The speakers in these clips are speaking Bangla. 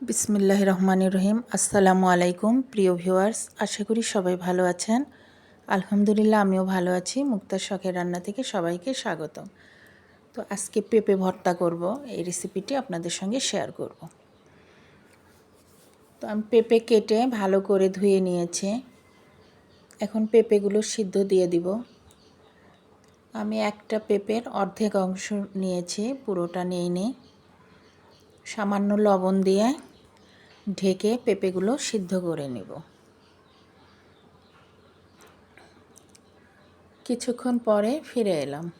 বিসমিল্লাহ রহমানির রহিম আসসালামু আলাইকুম, প্রিয় ভিউয়ার্স, আশা করি সবাই ভালো আছেন। আলহামদুলিল্লাহ, আমিও ভালো আছি। মুক্তার শখের রান্না থেকে সবাইকে স্বাগতম। তো আজকে পেঁপে ভর্তা করব, এই রেসিপিটি আপনাদের সঙ্গে শেয়ার করব। তো আমি পেঁপে কেটে ভালো করে ধুয়ে নিয়েছি। এখন পেঁপেগুলো সিদ্ধ দিয়ে দিব। আমি একটা পেঁপের অর্ধেক অংশ নিয়েছি, পুরোটা নিয়ে নিই। সামান্য লবণ দিয়ে ঢেকে পেঁপেগুলো সিদ্ধ করে নেব। কিছুক্ষণ পরে ফিরে এলাম।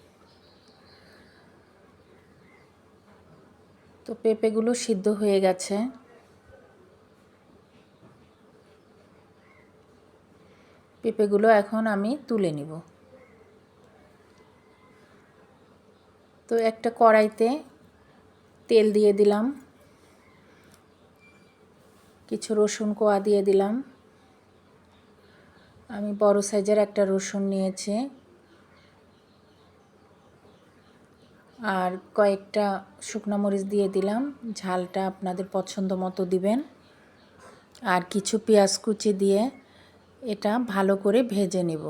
তো পেঁপেগুলো সিদ্ধ হয়ে গেছে। পেঁপেগুলো এখন আমি তুলে নিব। তো একটা কড়াইতে তেল দিয়ে দিলাম। কিছু রসুন কোয়া দিয়ে দিলাম। আমি বড় সাইজের একটা রসুন নিয়েছি। আর কয়েকটা শুকনো মরিচ দিয়ে দিলাম। ঝালটা আপনাদের পছন্দ মতো দিবেন। আর কিছু পেঁয়াজ কুচি দিয়ে এটা ভালো করে ভেজে নেব।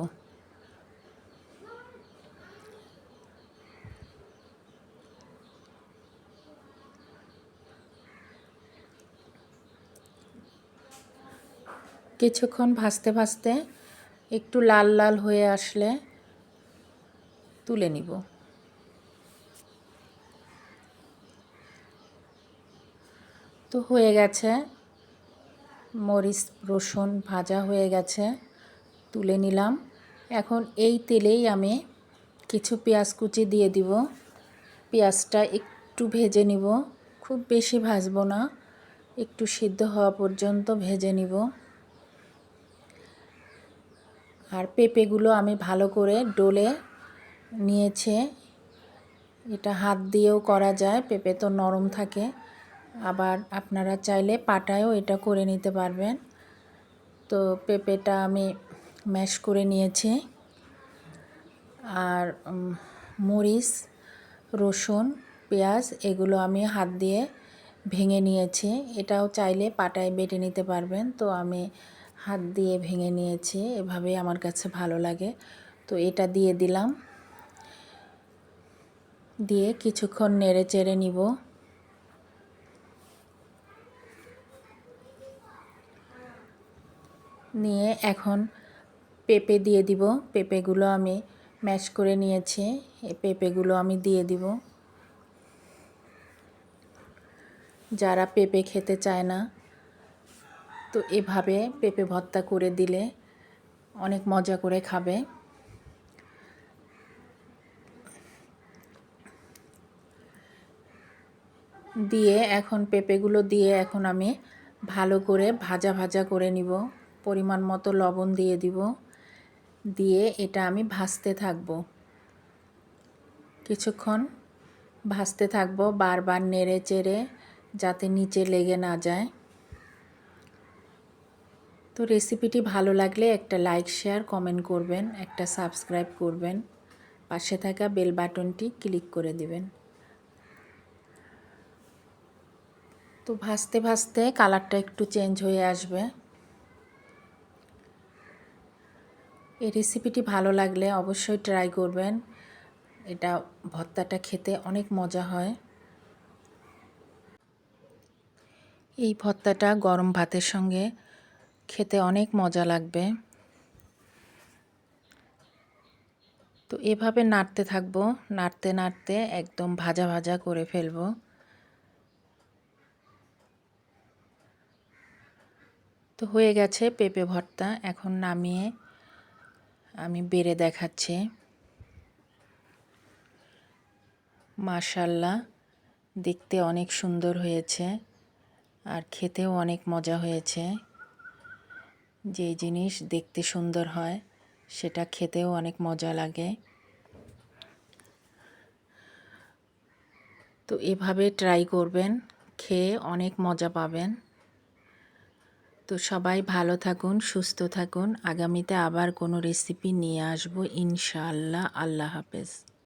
কিছুক্ষণ ভাজতে ভাজতে একটু লাল লাল হয়ে আসলে তুলে নিব। তো হয়ে গেছে। মরিচ, রসুন ভাজা হয়ে গেছে, তুলে নিলাম। এখন এই তেলেই আমি কিছু পেঁয়াজ কুচি দিয়ে দিব। পেঁয়াজটা একটু ভেজে নিব। খুব বেশি ভাজবো না। একটু সিদ্ধ হওয়া পর্যন্ত ভেজে নিব। আর পেঁপেগুলো আমি ভালো করে ডোলে নিয়েছে। এটা হাত দিয়েও করা যায়, পেঁপে তো নরম থাকে। আবার আপনারা চাইলে পাটায়ও এটা করে নিতে পারবেন। তো পেঁপেটা আমি ম্যাশ করে নিয়েছি। আর মরিচ, রসুন, পেঁয়াজ এগুলো আমি হাত দিয়ে ভেঙে নিয়েছি। এটাও চাইলে পাটায় বেটে নিতে পারবেন। তো আমি হাত দিয়ে ভেঙে নিয়েছি এভাবে আমার কাছে ভালো লাগে। তো এটা দিয়ে দিলাম। দিয়ে কিছুক্ষণ নেড়ে চেড়ে নিব। নিয়ে এখন পেঁপে দিয়ে দিব। পেঁপেগুলো আমি ম্যাশ করে নিয়েছি। এই পেঁপেগুলো আমি দিয়ে দিব। যারা পেঁপে খেতে চায় না তো এভাবে পেঁপে ভর্তা করে দিলে অনেক মজা করে খাবে। দিয়ে এখন পেঁপেগুলো দিয়ে এখন আমি ভালো করে ভাজা ভাজা করে নিব। পরিমাণ মতো লবণ দিয়ে দিব। দিয়ে এটা আমি ভাজতে থাকব। কিছুক্ষণ ভাজতে থাকব বারবার নেড়ে চেড়ে যাতে নিচে লেগে না যায়। তো রেসিপিটি ভালো লাগলে একটা লাইক শেয়ার কমেন্ট করবেন, একটা সাবস্ক্রাইব করবেন, পাশে থাকা বেল বাটনটি ক্লিক করে দিবেন। তো ভাজতে ভাজতে কালারটা একটু চেঞ্জ হয়ে আসবে। এই রেসিপিটি ভালো লাগলে অবশ্যই ট্রাই করবেন। এটা ভর্তাটা খেতে অনেক মজা হয়। এই ভর্তাটা গরম ভাতের সঙ্গে খেতে অনেক মজা লাগবে। তো এভাবে নাড়তে থাকব, নাড়তে নাড়তে একদম ভাজা ভাজা করে ফেলব। তো হয়ে গেছে পেঁপে ভর্তা, এখন নামিয়ে আমি বেড়ে দেখাচ্ছি। মাশাল্লাহ দেখতে অনেক সুন্দর হয়েছে আর খেতেও অনেক মজা হয়েছে। যে জিনিস দেখতে সুন্দর হয়, সেটা খেতেও অনেক মজা লাগে। তো এভাবে ট্রাই করবেন, খেয়ে অনেক মজা পাবেন। তো সবাই ভালো থাকুন, সুস্থ থাকুন। আগামীতে আবার কোনো রেসিপি নিয়ে আসব, ইনশাআল্লাহ। আল্লাহ হাফেজ।